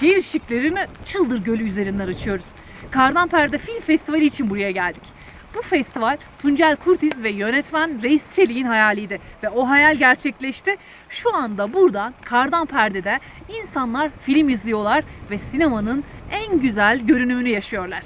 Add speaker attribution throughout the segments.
Speaker 1: şehir ışıklarını Çıldır Gölü üzerinden açıyoruz. Kardan Perde Film Festivali için buraya geldik. Bu festival Tuncel Kurtiz ve yönetmen Reis Çelik'in hayaliydi. Ve o hayal gerçekleşti. Şu anda burada Kardan Perde'de insanlar film izliyorlar ve sinemanın en güzel görünümünü yaşıyorlar.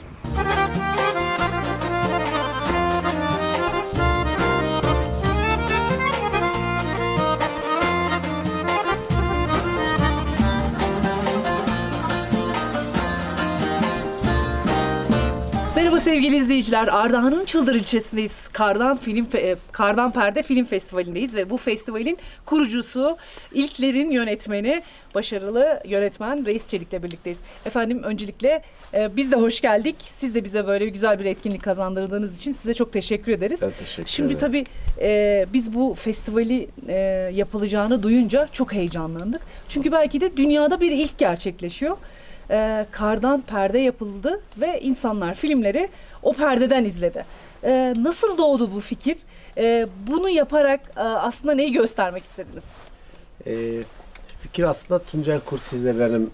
Speaker 1: Merhaba sevgili izleyiciler. Ardahan'ın Çıldır ilçesindeyiz. Kardan Film e, Kardan Perde Film Festivali'ndeyiz ve bu festivalin kurucusu, ilklerin yönetmeni, başarılı yönetmen Reis Çelik'le birlikteyiz. Efendim öncelikle e, biz de hoş geldik. Siz de bize böyle güzel bir etkinlik kazandırdığınız için size çok teşekkür ederiz.
Speaker 2: Ben teşekkür
Speaker 1: Şimdi
Speaker 2: ederim.
Speaker 1: tabii e, biz bu festivali e, yapılacağını duyunca çok heyecanlandık. Çünkü belki de dünyada bir ilk gerçekleşiyor. E, kardan perde yapıldı ve insanlar filmleri o perdeden izledi. E, nasıl doğdu bu fikir? E, bunu yaparak e, aslında neyi göstermek istediniz?
Speaker 2: Ee, fikir aslında Tuncel Kurtiz'le benim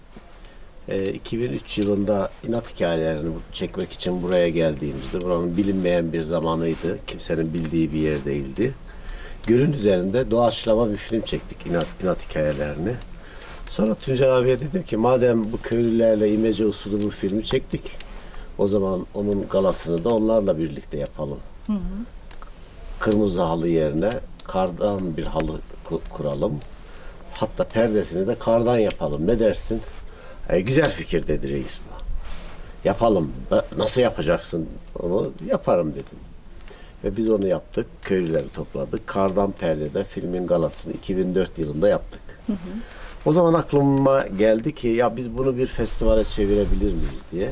Speaker 2: e, 2003 yılında inat hikayelerini çekmek için buraya geldiğimizde buranın bilinmeyen bir zamanıydı. Kimsenin bildiği bir yer değildi. Gölün üzerinde doğaçlama bir film çektik inat, inat hikayelerini. Sonra Tuncel abiye dedim ki madem bu köylülerle imece usulü bu filmi çektik o zaman onun galasını da onlarla birlikte yapalım. Kırmızı halı yerine kardan bir halı ku- kuralım. Hatta perdesini de kardan yapalım. Ne dersin? E, güzel fikir dedi reis bu. Yapalım. "Ba- Nasıl yapacaksın onu? Yaparım dedim. Ve biz onu yaptık. Köylüleri topladık. Kardan perdede filmin galasını 2004 yılında yaptık. O zaman aklıma geldi ki ya biz bunu bir festivale çevirebilir miyiz diye.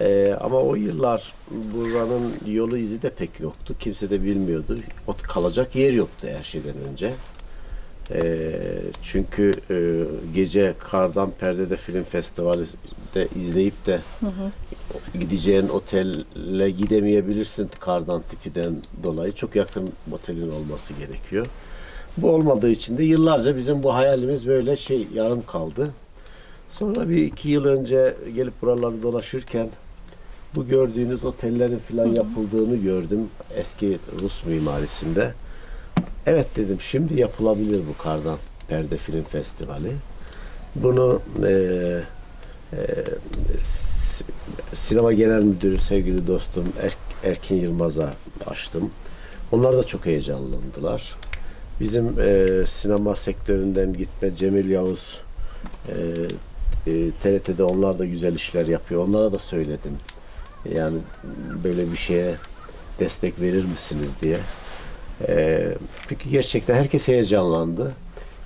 Speaker 2: Ee, ama o yıllar buranın yolu izi de pek yoktu. Kimse de bilmiyordu. O kalacak yer yoktu her şeyden önce. Ee, çünkü e, gece Kardan Perde'de film festivali de izleyip de gideceğin otelle gidemeyebilirsin kardan tipiden dolayı. Çok yakın otelin olması gerekiyor. Bu olmadığı için de yıllarca bizim bu hayalimiz böyle şey yarım kaldı. Sonra bir iki yıl önce gelip buraları dolaşırken bu gördüğünüz otellerin falan yapıldığını gördüm eski Rus mimarisinde. Evet dedim şimdi yapılabilir bu Kardan Perde Film Festivali. Bunu eee, s- sinema genel müdürü sevgili dostum Er- Erkin Yılmaz'a açtım. Onlar da çok heyecanlandılar. Bizim eee, sinema sektöründen gitme Cemil Yavuz eee e, TRT'de onlar da güzel işler yapıyor. Onlara da söyledim. Yani böyle bir şeye destek verir misiniz diye. E, çünkü gerçekten herkes heyecanlandı.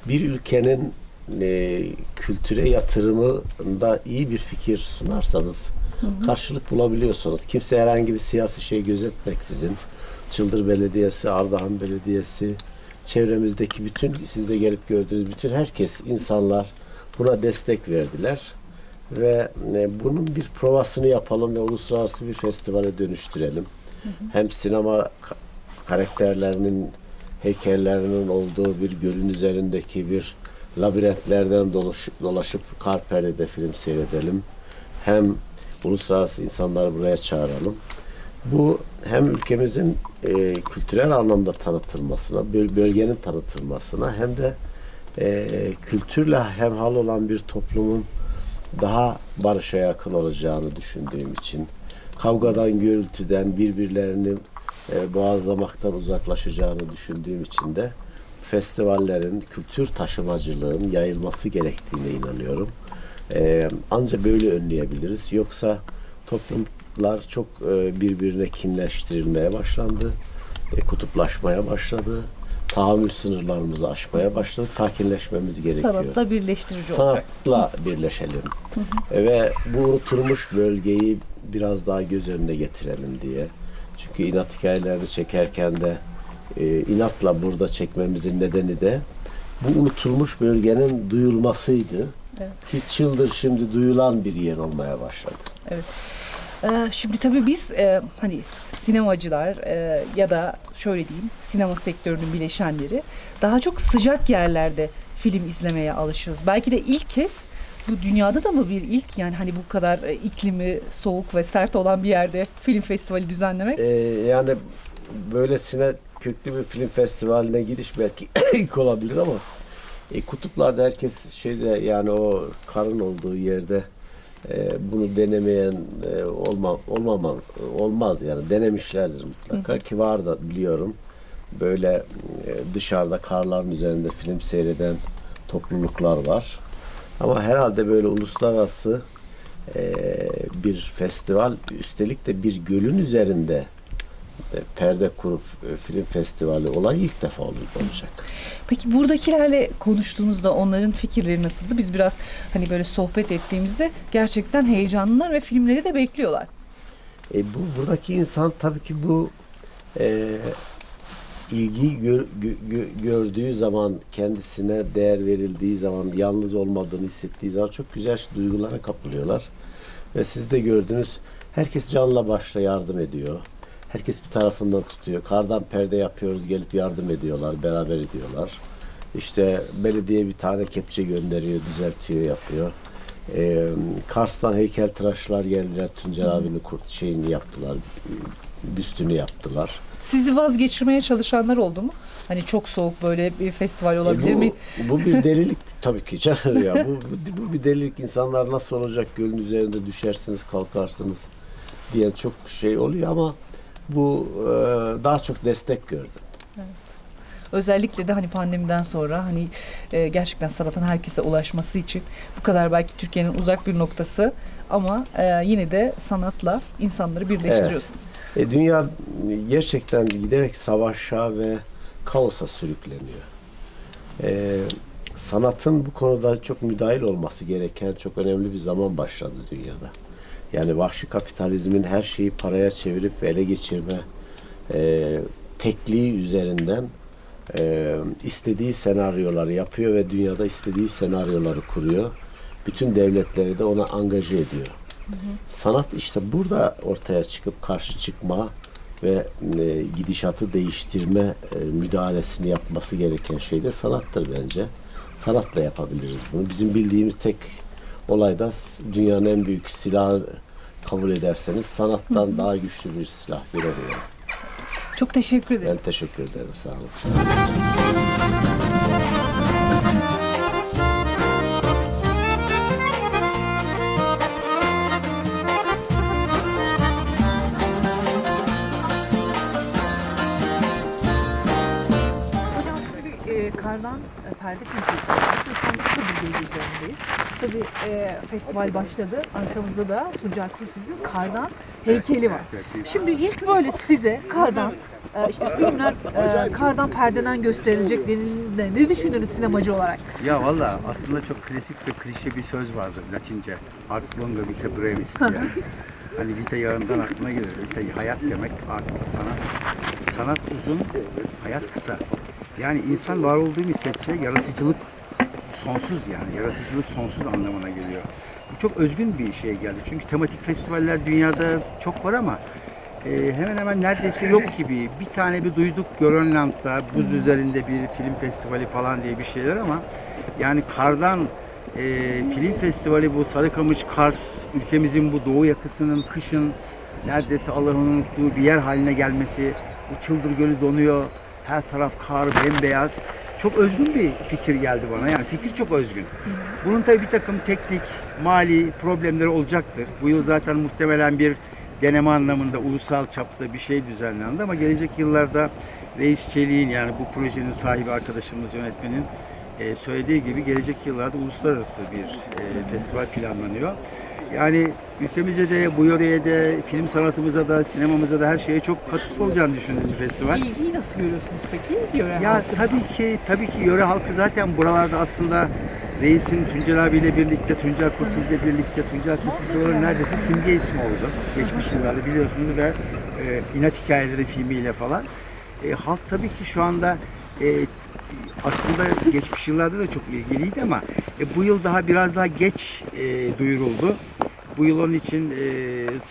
Speaker 2: Bir ülkenin e, kültüre yatırımında iyi bir fikir sunarsanız karşılık bulabiliyorsunuz. Kimse herhangi bir siyasi şey gözetmeksizin Çıldır Belediyesi, Ardahan Belediyesi, çevremizdeki bütün sizde gelip gördüğünüz bütün herkes, insanlar buna destek verdiler. Ve e, bunun bir provasını yapalım ve uluslararası bir festivale dönüştürelim. Hem sinema ka- karakterlerinin heykellerinin olduğu bir gölün üzerindeki bir labirentlerden dolaş- dolaşıp kar perdede film seyredelim. Hem uluslararası insanları buraya çağıralım. Bu hem ülkemizin e, kültürel anlamda tanıtılmasına, böl- bölgenin tanıtılmasına hem de e, kültürle hemhal olan bir toplumun daha barışa yakın olacağını düşündüğüm için kavgadan, gürültüden, birbirlerini e, boğazlamaktan uzaklaşacağını düşündüğüm için de festivallerin, kültür taşımacılığın yayılması gerektiğine inanıyorum. E, ancak böyle önleyebiliriz. Yoksa toplumlar çok e, birbirine kinleştirilmeye başlandı. E, kutuplaşmaya başladı. Tahammül sınırlarımızı aşmaya başladık. Sakinleşmemiz gerekiyor
Speaker 1: Sanatla birleştirici olacak.
Speaker 2: sanatla birleşelim. Ve bu unutulmuş bölgeyi biraz daha göz önüne getirelim diye. Çünkü inat hikayelerini çekerken de e, inatla burada çekmemizin nedeni de bu unutulmuş bölgenin duyulmasıydı.
Speaker 1: Evet.
Speaker 2: Ki Çıldır şimdi duyulan bir yer olmaya başladı.
Speaker 1: Evet. Ee, şimdi tabii biz e, hani sinemacılar e, ya da şöyle diyeyim sinema sektörünün bileşenleri daha çok sıcak yerlerde
Speaker 3: film izlemeye alışıyoruz. Belki de ilk kez bu dünyada da mı bir ilk yani hani bu kadar e, iklimi soğuk ve sert olan bir yerde film festivali düzenlemek?
Speaker 2: Ee, yani böylesine köklü bir film festivaline gidiş belki ilk olabilir ama e, kutuplarda herkes şeyde yani o karın olduğu yerde e, bunu denemeyen e, olma, olmama, olmaz yani. Denemişlerdir mutlaka. Ki var da biliyorum. Böyle e, dışarıda karların üzerinde film seyreden topluluklar var. Ama herhalde böyle uluslararası e, bir festival üstelik de bir gölün üzerinde perde kurup e, film festivali olay ilk defa ol- olacak.
Speaker 3: Peki buradakilerle konuştuğunuzda onların fikirleri nasıldı? Biz biraz hani böyle sohbet ettiğimizde gerçekten heyecanlılar ve filmleri de bekliyorlar.
Speaker 2: E, bu buradaki insan tabii ki bu e, ilgiyi gör- gö- gö- gördüğü zaman kendisine değer verildiği zaman yalnız olmadığını hissettiği zaman çok güzel duygulara kapılıyorlar. Ve siz de gördünüz herkes canla başla yardım ediyor. Herkes bir tarafından tutuyor. Kardan perde yapıyoruz gelip yardım ediyorlar, beraber ediyorlar. İşte belediye bir tane kepçe gönderiyor, düzeltiyor, yapıyor. Ee, Kars'tan heykeltıraşlar geldiler. Tuncel abinin kurt şeyini yaptılar. Büstünü yaptılar.
Speaker 3: Sizi vazgeçirmeye çalışanlar oldu mu? Hani çok soğuk böyle bir festival olabilir
Speaker 2: E bu,
Speaker 3: mi?
Speaker 2: Bu bir delilik tabii ki canım ya. Bu, bu, bu bir delilik. İnsanlar nasıl olacak gölün üzerinde düşersiniz kalkarsınız diye çok şey oluyor ama bu e, daha çok destek gördüm.
Speaker 3: Özellikle de hani pandemiden sonra hani e, gerçekten sanatın herkese ulaşması için bu kadar belki Türkiye'nin uzak bir noktası ama e, yine de sanatla insanları birleştiriyorsunuz.
Speaker 2: E, dünya gerçekten giderek savaşa ve kaosa sürükleniyor. E, sanatın bu konuda çok müdahil olması gereken çok önemli bir zaman başladı dünyada. Yani vahşi kapitalizmin her şeyi paraya çevirip ele geçirme e, tekliği üzerinden e, istediği senaryoları yapıyor ve dünyada istediği senaryoları kuruyor. Bütün devletleri de ona angaje ediyor. Sanat işte burada ortaya çıkıp karşı çıkma ve e, gidişatı değiştirme e, müdahalesini yapması gereken şey de sanattır bence. Sanatla yapabiliriz bunu. Bizim bildiğimiz tek olay da dünyanın en büyük silahı kabul ederseniz sanattan daha güçlü bir silah göremiyorum.
Speaker 3: Çok teşekkür ederim.
Speaker 2: Ben teşekkür ederim. Sağ olun.
Speaker 1: E, kardan e, perde kültürü. Şu anda Kadir Gölü üzerindeyiz. Tabii e, festival başladı. Arkamızda da Tuncel Kurtiz'in kardan heykeli var. Şimdi ilk böyle size kardan e, işte filmler e, kardan perdeden gösterilecek denildiğinde ne düşündünüz sinemacı olarak?
Speaker 4: Ya valla aslında çok klasik ve klişe bir söz vardır Latince. Ars longa vita brevis diye. hani vita yağından aklına gelir. Vita hayat demek aslında sanat. Sanat uzun, hayat kısa. Yani insan var olduğu müddetçe yaratıcılık sonsuz yani. Yaratıcılık sonsuz anlamına geliyor. Bu çok özgün bir şeye geldi. Çünkü tematik festivaller dünyada çok var ama e, hemen hemen neredeyse yok gibi. Bir tane bir duyduk Grönland'da buz üzerinde bir film festivali falan diye bir şeyler ama yani kardan e, film festivali bu Sarıkamış Kars ülkemizin bu doğu yakasının kışın neredeyse Allah'ın unuttuğu bir yer haline gelmesi bu Çıldır Gölü donuyor her taraf kar bembeyaz çok özgün bir fikir geldi bana. Yani fikir çok özgün. Bunun tabii bir takım teknik mali problemleri olacaktır. Bu yıl zaten muhtemelen bir deneme anlamında ulusal çapta bir şey düzenlendi ama gelecek yıllarda Reis Çelik'in yani bu projenin sahibi arkadaşımız yönetmenin e, söylediği gibi gelecek yıllarda uluslararası bir e, festival planlanıyor. Yani ülkemize de, bu yöreye de, film sanatımıza da, sinemamıza da her şeye çok katkısı olacağını düşündüğümüz bir festival.
Speaker 1: İlgiyi nasıl görüyorsunuz peki? Yöre
Speaker 4: Ya
Speaker 1: halkı?
Speaker 4: tabii ki tabii ki yöre halkı zaten buralarda aslında Reis'in Tuncel abiyle birlikte, Tuncel Kurtiz'le birlikte, Tuncel Kurtiz oraların neredeyse simge ismi oldu. Geçmiş yıllarda biliyorsunuz ve e, inat hikayeleri filmiyle falan. E, halk tabii ki şu anda e, aslında geçmiş yıllarda da çok ilgiliydi ama e, bu yıl daha biraz daha geç e, duyuruldu. Bu yıl onun için e,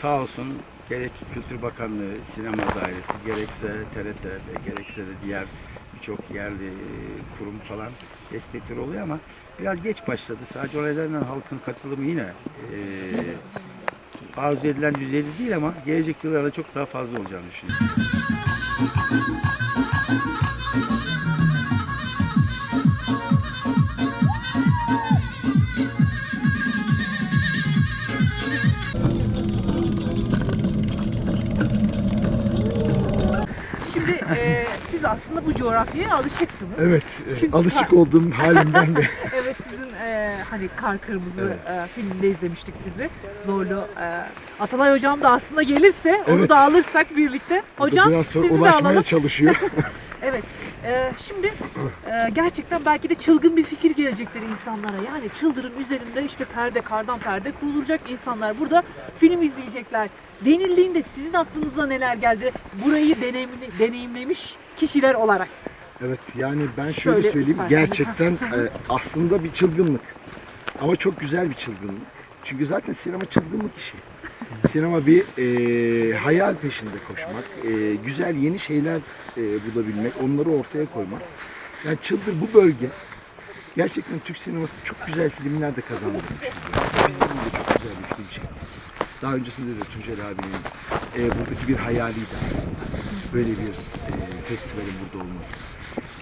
Speaker 4: sağ olsun gerek Kültür Bakanlığı, Sinema Dairesi, gerekse TRT ve gerekse de diğer birçok yerli e, kurum falan destekleri oluyor ama biraz geç başladı. Sadece olaylarla halkın katılımı yine eee arzu edilen düzeyde değil ama gelecek yıllarda çok daha fazla olacağını düşünüyorum.
Speaker 1: Aslında bu coğrafyaya alışıksınız.
Speaker 5: Evet, e,
Speaker 1: Çünkü
Speaker 5: alışık
Speaker 1: kar-
Speaker 5: olduğum halimden de.
Speaker 1: Evet sizin e, hani Kar Kırmızı e, filminde izlemiştik sizi. Zorlu. E, Atalay hocam da aslında gelirse onu
Speaker 5: Evet.
Speaker 1: da alırsak birlikte. Hocam
Speaker 5: Biraz
Speaker 1: sizi de alalım.
Speaker 5: çalışıyor.
Speaker 1: Evet. e, şimdi e, gerçekten belki de çılgın bir fikir gelecektir insanlara. Yani çıldırın üzerinde işte perde, kardan perde kurulacak insanlar burada film izleyecekler. Denildiğinde sizin aklınıza neler geldi? Burayı deneyimlemiş kişiler olarak.
Speaker 5: Evet, yani ben şöyle,
Speaker 1: Şöyle
Speaker 5: söyleyeyim.
Speaker 1: isterseniz.
Speaker 5: Gerçekten e, aslında bir çılgınlık. Ama çok güzel bir çılgınlık. Çünkü zaten sinema çılgınlık işi. Sinema bir e, hayal peşinde koşmak, e, güzel yeni şeyler e, bulabilmek, onları ortaya koymak. Yani Çıldır bu bölge gerçekten Türk sineması çok güzel filmler de kazandırmış. Bizden de çok güzel bir film çekti. Daha öncesinde de Tuncel abinin e, buradaki bir hayaliydi aslında. Böyle bir e, festivalin burada olması.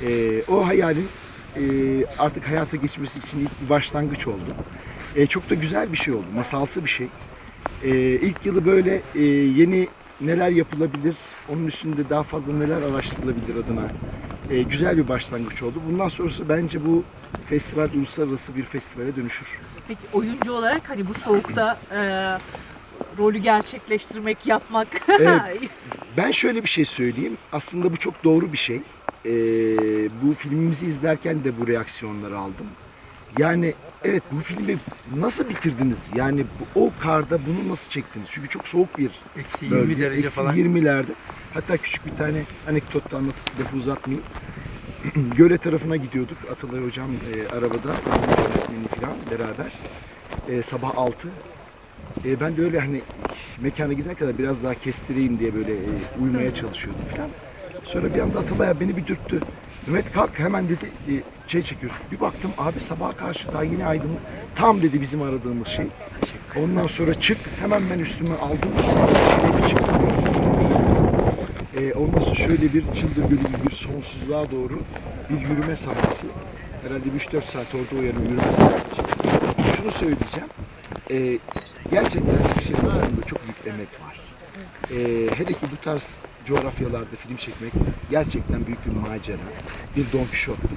Speaker 5: E, o hayalin e, artık hayata geçmesi için ilk bir başlangıç oldu. E, çok da güzel bir şey oldu, masalsı bir şey. E, ilk yılı böyle e, yeni neler yapılabilir, onun üstünde daha fazla neler araştırılabilir adına e, güzel bir başlangıç oldu. Bundan sonrası bence bu festival uluslararası bir festivale dönüşür.
Speaker 1: Peki oyuncu olarak hani bu soğukta e, rolü gerçekleştirmek, yapmak.
Speaker 5: Evet. Ben şöyle bir şey söyleyeyim. Aslında bu çok doğru bir şey. Ee, bu filmimizi izlerken de bu reaksiyonları aldım. Yani evet bu filmi nasıl bitirdiniz? Yani bu, o karda bunu nasıl çektiniz? Çünkü çok soğuk bir
Speaker 4: Eksi
Speaker 5: bölge.
Speaker 4: 20 derece
Speaker 5: Eksi
Speaker 4: falan.
Speaker 5: 20'lerde. Hatta küçük bir tane anekdot da anlatıp lafı uzatmayayım. Göle tarafına gidiyorduk. Atalay hocam e, arabada, öğretmeni falan beraber. E, sabah 6. E, ben de öyle hani mekana gidene kadar biraz daha kestireyim diye böyle e, uyumaya çalışıyordum falan. Sonra bir anda Atalay beni bir dürttü. Mehmet kalk hemen dedi e, şey çekiyoruz. Bir baktım abi sabaha karşı daha yine aydınlık. Tam dedi bizim aradığımız şey. Ondan sonra çık hemen ben üstüme aldım. Çilek çıktım. E, ondan sonra şöyle bir çıldır gölü gibi bir sonsuzluğa doğru bir yürüme sahnesi. Herhalde bir 3-4 saat orada uyanıp yürüme sahnesi. Şunu söyleyeceğim. E, gerçekten Türk sinemasında çok büyük emek var. E, hele ki bu tarz coğrafyalarda film çekmek gerçekten büyük bir macera. Bir Don Quixote.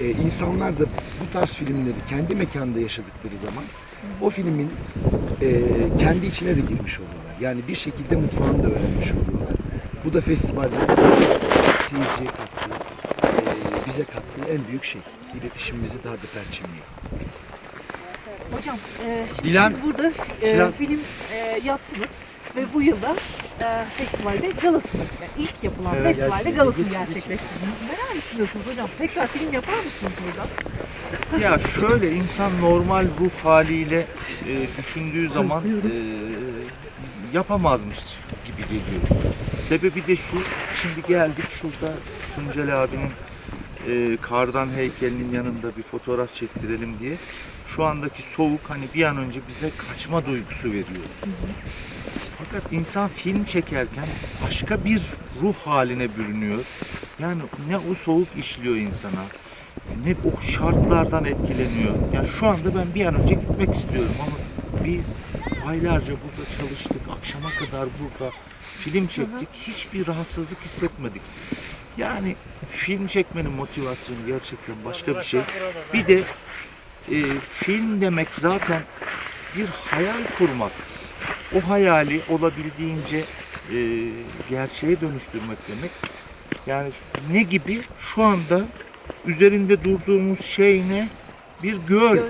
Speaker 5: E, insanlar da bu tarz filmleri kendi mekanda yaşadıkları zaman o filmin e, kendi içine de girmiş oluyorlar. Yani bir şekilde mutfağını da öğrenmiş oluyorlar. Bu da festivalde seyirciye kattığı, e, bize kattığı en büyük şey. İletişimimizi daha da perçinliyor.
Speaker 1: Hocam e, şimdi
Speaker 4: Dilan-
Speaker 1: siz burada e,
Speaker 4: Dilan-
Speaker 1: film e, yaptınız ve bu yılda e, festivalde galasını, yani ilk yapılan
Speaker 4: Evet,
Speaker 1: festivalde
Speaker 4: gerçekten.
Speaker 1: galasını
Speaker 4: Geç- geç-
Speaker 1: gerçekleştirdiniz. Neler düşünüyorsunuz hocam? Tekrar film yapar mısınız burada?
Speaker 6: Ya şöyle insan normal ruh haliyle e, düşündüğü zaman e, yapamazmış gibi geliyor. Sebebi de şu, şimdi geldik şurada Tuncel abinin e, kardan heykelinin yanında bir fotoğraf çektirelim diye. Şu andaki soğuk hani bir an önce bize kaçma duygusu veriyor. Fakat insan film çekerken başka bir ruh haline bürünüyor. Yani ne o soğuk işliyor insana, ne o şartlardan etkileniyor. Yani şu anda ben bir an önce gitmek istiyorum ama biz aylarca burada çalıştık, akşama kadar burada film çektik, hiçbir rahatsızlık hissetmedik. Yani film çekmenin motivasyonu gerçekten başka bir şey. Bir de e, film demek zaten bir hayal kurmak. O hayali olabildiğince e, gerçeğe dönüştürmek demek. Yani ne gibi? Şu anda üzerinde durduğumuz şey ne? Bir göl.
Speaker 1: Göl,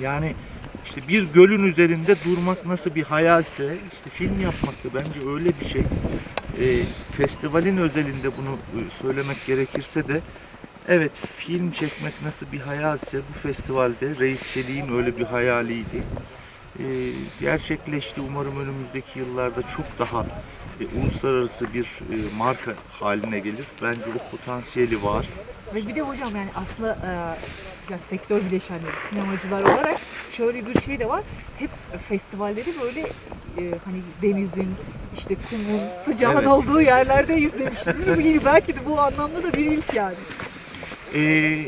Speaker 6: Yani işte bir gölün üzerinde durmak nasıl bir hayalse işte film yapmak da bence öyle bir şey. Ee, festivalin özelinde bunu e, söylemek gerekirse de evet film çekmek nasıl bir hayalse bu festivalde Reis Çelik'in öyle bir hayaliydi. Ee, gerçekleşti. Umarım önümüzdeki yıllarda çok daha e, uluslararası bir e, marka haline gelir. Bence o potansiyeli var.
Speaker 1: Ve bir de hocam yani aslında e, ya sektör bileşenleri, sinemacılar olarak şöyle bir şey de var. Hep festivalleri böyle e, hani denizin, işte kumun, sıcağın
Speaker 6: Evet.
Speaker 1: olduğu yerlerde izlemişsiniz. Bu iyi. Belki de bu anlamda da bir ilk yani.
Speaker 6: Ee,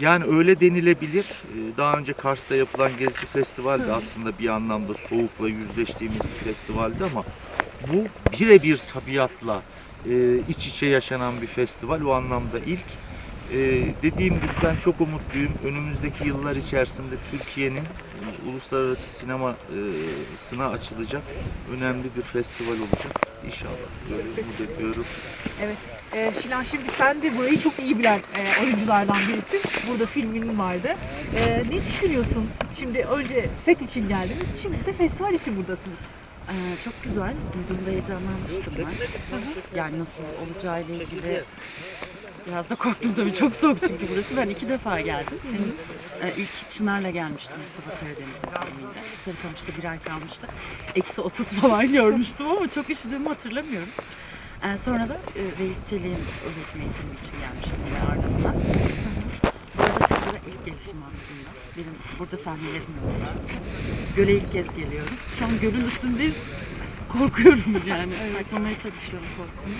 Speaker 6: yani öyle denilebilir. Ee, Daha önce Kars'ta yapılan Gezi Festival de aslında bir anlamda soğukla yüzleştiğimiz bir festivaldi ama bu birebir tabiatla e, iç içe yaşanan bir festival. O anlamda ilk. Ee, dediğim gibi ben çok umutluyum. Önümüzdeki yıllar içerisinde Türkiye'nin e, uluslararası sinemasına açılacak önemli bir festival olacak. İnşallah. Böyle umut ediyorum.
Speaker 1: Ee, Şilan şimdi sen de burayı çok iyi bilen e, oyunculardan birisin. Burada filminin vardı. Ee, ne düşünüyorsun? Şimdi önce set için geldiniz, şimdi de festival için buradasınız.
Speaker 7: Ee, çok güzel. Duyduğumda heyecanlanmıştım ben. Yani nasıl olacağıyla ilgili biraz da korktum tabii. Çok soğuk çünkü burası. Ben iki defa geldim. Hem, e, ilk Çınar'la gelmiştim Mustafa Karadeniz'in filmiyle. Sarıkamış'ta bir ay kalmıştı. Eksi 30 falan görmüştüm ama çok üşüdüğümü hatırlamıyorum. Ee, sonra da e, Reis Çelik'in öğretmen filmi için gelmiştim yine ardından. Burada Çadır'a ilk gelişim aslında. Benim burada sahnelerim yok. Göle ilk kez geliyorum. Şu an gölün üstündeyiz. Korkuyorum yani. Saklamaya çalışıyorum korkumu.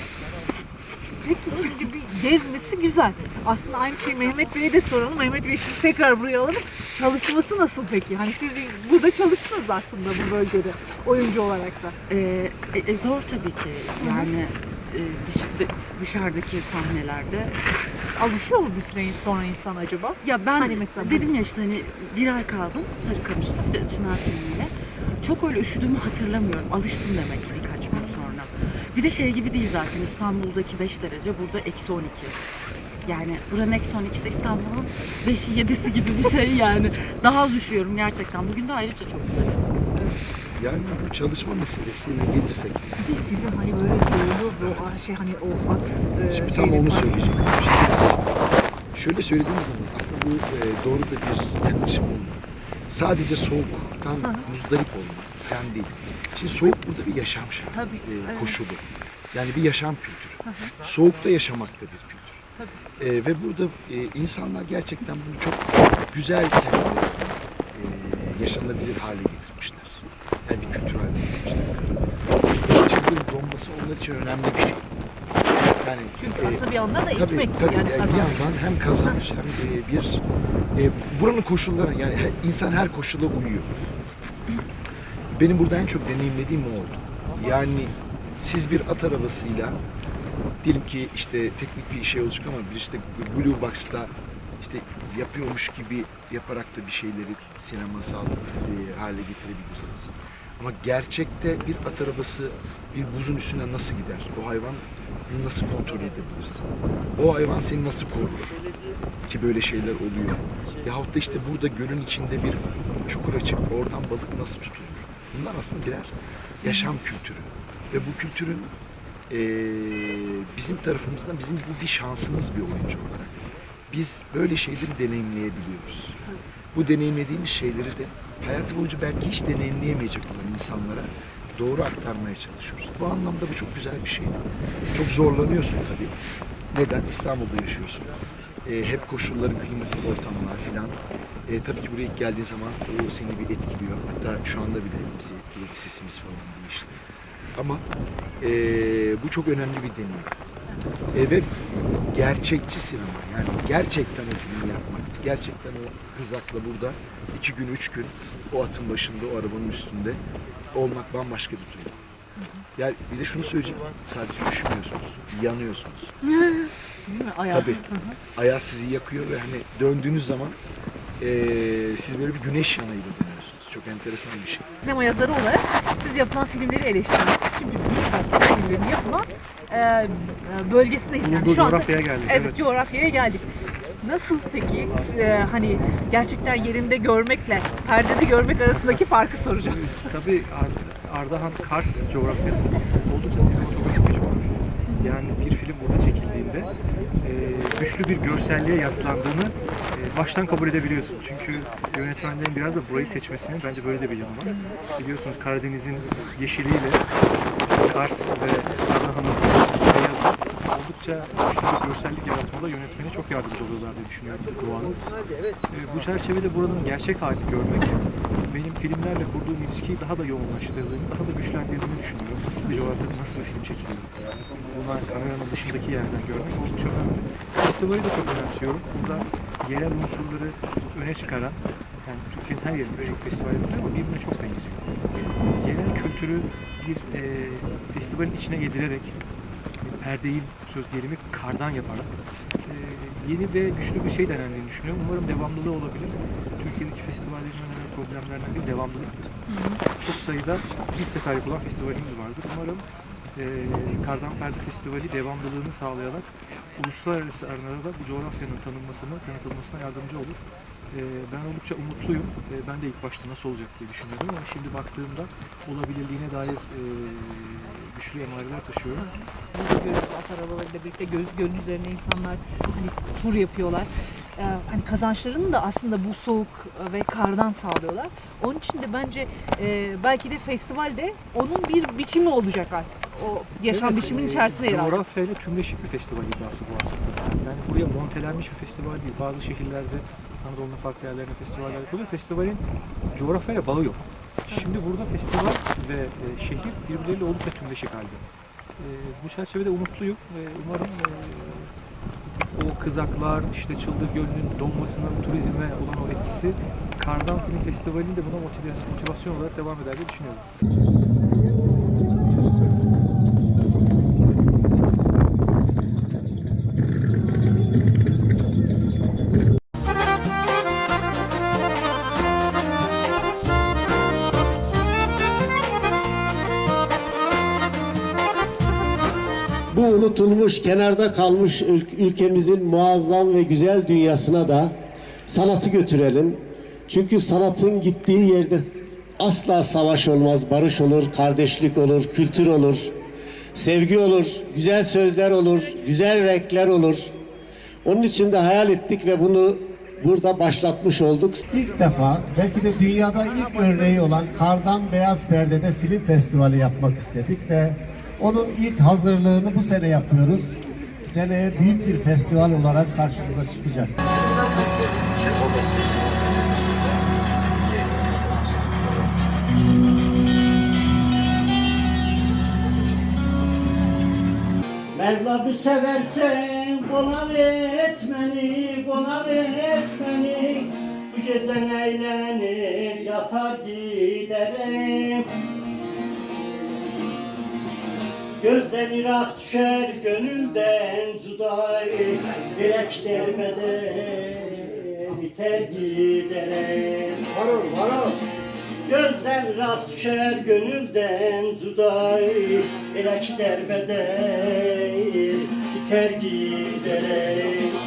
Speaker 1: Peki şimdi bir gezmesi güzel. Aslında aynı şeyi Mehmet Bey'e de soralım. Mehmet Bey sizi tekrar buraya alalım. Çalışması nasıl peki? Hani siz burada çalıştınız aslında bu bölgede oyuncu olarak da.
Speaker 7: Ee, e, e, zor tabii ki. Yani e, dış- dı- dışarıdaki sahnelerde.
Speaker 1: Alışıyor mu bir süre sonra insan acaba?
Speaker 7: Ya ben
Speaker 1: Hani mesela
Speaker 7: dedim ya işte hani bir ay kaldım Sarıkamış'ta Çınar filmiyle. Çok öyle üşüdüğümü hatırlamıyorum. Alıştım demek ki. Bir de şey gibi değil zaten İstanbul'daki 5 derece burada eksi 12. Yani buranın eksi 12'si İstanbul'un 5'i 7'si gibi bir şey yani. Daha az üşüyorum gerçekten. Bugün de ayrıca çok güzel.
Speaker 5: Yani bu çalışma meselesine gelirsek,
Speaker 1: Bir de sizin hani böyle doğulu bu şey hani o at e,
Speaker 5: şimdi tam onu söyleyeceğim. Şimdi şöyle söylediğimiz zaman aslında bu e, doğru da bir yaklaşım olmuyor. Sadece soğuktan muzdarip olmak falan değil. Şimdi soğuk burada bir yaşam şartı,
Speaker 1: Tabii,
Speaker 5: e,
Speaker 1: evet.
Speaker 5: koşulu. Yani bir yaşam kültürü. Soğukta yaşamak da bir kültür. E, ve burada e, insanlar gerçekten bunu çok güzel e, yaşanabilir hale getirmişler. Yani bir kültür haline getirmişler. Çadırın donması onlar için önemli bir şey. Yani
Speaker 1: Çünkü
Speaker 5: e,
Speaker 1: aslında bir yandan da
Speaker 5: Tabii,
Speaker 1: ekmek
Speaker 5: tabii.
Speaker 1: yani
Speaker 5: Yani bir yandan hem kazanç hem e, bir e, buranın koşulları yani insan her koşula uyuyor. Benim burada en çok deneyimlediğim o oldu. Yani siz bir at arabasıyla diyelim ki işte teknik bir şey olacak ama bir işte Blue Box'ta işte yapıyormuş gibi yaparak da bir şeyleri sinemasal hale getirebilirsiniz. Ama gerçekte bir at arabası bir buzun üstüne nasıl gider? O hayvan nasıl kontrol edebilirsin? O hayvan seni nasıl korur? Ki böyle şeyler oluyor. Yahut da işte burada gölün içinde bir çukur açıp oradan balık nasıl tutulur? Bunlar aslında birer yaşam kültürü. Ve bu kültürün eee, bizim tarafımızdan bizim bu bir şansımız bir oyuncu olarak. Biz böyle şeyleri deneyimleyebiliyoruz. Bu deneyimlediğimiz şeyleri de hayatı boyunca belki hiç deneyimleyemeyecek olan insanlara doğru aktarmaya çalışıyoruz. Bu anlamda bu çok güzel bir şey. Çok zorlanıyorsun tabii. Neden? İstanbul'da yaşıyorsun. Ee, hep koşulları, klimatik ortamlar filan. Ee, tabii ki buraya ilk geldiğin zaman o seni bir etkiliyor. Hatta şu anda bile bizi etkiledi. Sesimiz falan değişti. Ama ee, bu çok önemli bir deneyim. Ee, ve gerçekçi sinema. Yani gerçekten o filmi yapmak. Gerçekten o kızakla burada iki gün, üç gün o atın başında, o arabanın üstünde olmak bambaşka bir duygu. Yani bir de şunu söyleyeceğim. Sadece üşümüyorsunuz. Yanıyorsunuz.
Speaker 1: Değil mi? Ayaz.
Speaker 5: Tabii. Ayaz sizi yakıyor ve hani döndüğünüz zaman eee, siz böyle bir güneş yanıyla dönüyorsunuz. Çok enteresan bir şey.
Speaker 1: Sinema yazarı olarak siz yapılan filmleri eleştiriyorsunuz. Şimdi biz filmlerin yapılan e, e, bölgesindeyiz. Yani şu anda
Speaker 8: coğrafyaya geldik.
Speaker 1: Evet,
Speaker 8: Evet.
Speaker 1: coğrafyaya geldik. Nasıl peki e, hani gerçekten yerinde görmekle perdede görmek arasındaki farkı soracağım.
Speaker 8: Tabii Ar- Ardahan, Kars coğrafyası oldukça sinematografik bir coğrafya. Yani bir film burada çekildiğinde e, güçlü bir görselliğe yaslandığını e, baştan kabul edebiliyorsun. Çünkü yönetmenlerin biraz da burayı seçmesinin bence böyle de bir yanı var. Biliyorsunuz Karadeniz'in yeşiliyle Kars ve Ardahan'ın beyazı oldukça güçlü bir görsellik yaratmada yönetmeni çok yardımcı oluyorlar diye düşünüyorum Doğan'ın. E, bu çerçevede buranın gerçek halini görmek benim filmlerle kurduğum ilişkiyi daha da yoğunlaştırdığını, daha da güçlendirdiğini düşünüyorum. Nasıl bir coğrafyada nasıl bir film çekiliyor? Bunlar kameranın dışındaki yerden görmek oldukça önemli. Festivali de çok önemsiyorum. Burada yerel unsurları öne çıkaran, yani Türkiye'nin her yerinde birçok festivali var ama birbirine çok benziyor. Yerel kültürü bir e, festivalin içine yedirerek, perdeyi, söz gelimi kardan yaparak e, yeni ve güçlü bir şey denendiğini düşünüyorum. Umarım devamlılığı olabilir. Türkiye'deki festivallerin önemli problemlerinden biri devamlılıktır. Çok sayıda bir seferlik olan festivalimiz vardır. Umarım e, Kardan Perde Festivali devamlılığını sağlayarak uluslararası arenada da bu coğrafyanın tanınmasına, tanıtılmasına yardımcı olur. E, ben oldukça umutluyum. E, ben de ilk başta nasıl olacak diye düşünüyordum ama şimdi baktığımda olabilirliğine dair e, güçlü emareler taşıyorum.
Speaker 1: Burada at arabalarıyla birlikte göz, gölün üzerine insanlar hani tur yapıyorlar. Ee, hani kazançlarını da aslında bu soğuk ve kardan sağlıyorlar. Onun için de bence e, belki de festivalde onun bir biçimi olacak artık. O yaşam
Speaker 8: Evet,
Speaker 1: biçiminin
Speaker 8: e,
Speaker 1: içerisinde yer alacak.
Speaker 8: Coğrafyayla tümleşik bir festival iddiası bu aslında. Yani buraya montelenmiş bir festival değil. Bazı şehirlerde Anadolu'nun farklı yerlerinde festivaller yapılıyor. Festivalin coğrafyayla bağı yok. Şimdi burada festival ve e, şehir birbirleriyle oldukça tümleşik halde. E, bu çerçevede umutluyum ve umarım e, o kızaklar, işte Çıldır Gölü'nün donmasının turizme olan o etkisi Kardan Film Festivali'nin de buna motivasyon, olarak devam eder diye düşünüyorum.
Speaker 9: Unutulmuş, kenarda kalmış ül- ülkemizin muazzam ve güzel dünyasına da sanatı götürelim. Çünkü sanatın gittiği yerde asla savaş olmaz, barış olur, kardeşlik olur, kültür olur, sevgi olur, güzel sözler olur, güzel renkler olur. Onun için de hayal ettik ve bunu burada başlatmış olduk. İlk defa belki de dünyada ilk örneği olan Kardan Beyaz Perde'de film festivali yapmak istedik ve onun ilk hazırlığını bu sene yapıyoruz. Seneye büyük bir festival olarak karşımıza çıkacak.
Speaker 10: Mevla bir seversen konak etmeni, konak etmeni Bu gece eğlenir yatar giderim Gözden irak düşer gönülden cudayı Bilek dermeden biter giderim Varol, varol. Gözden raf düşer gönülden zudayı Elek derbeder biter giderek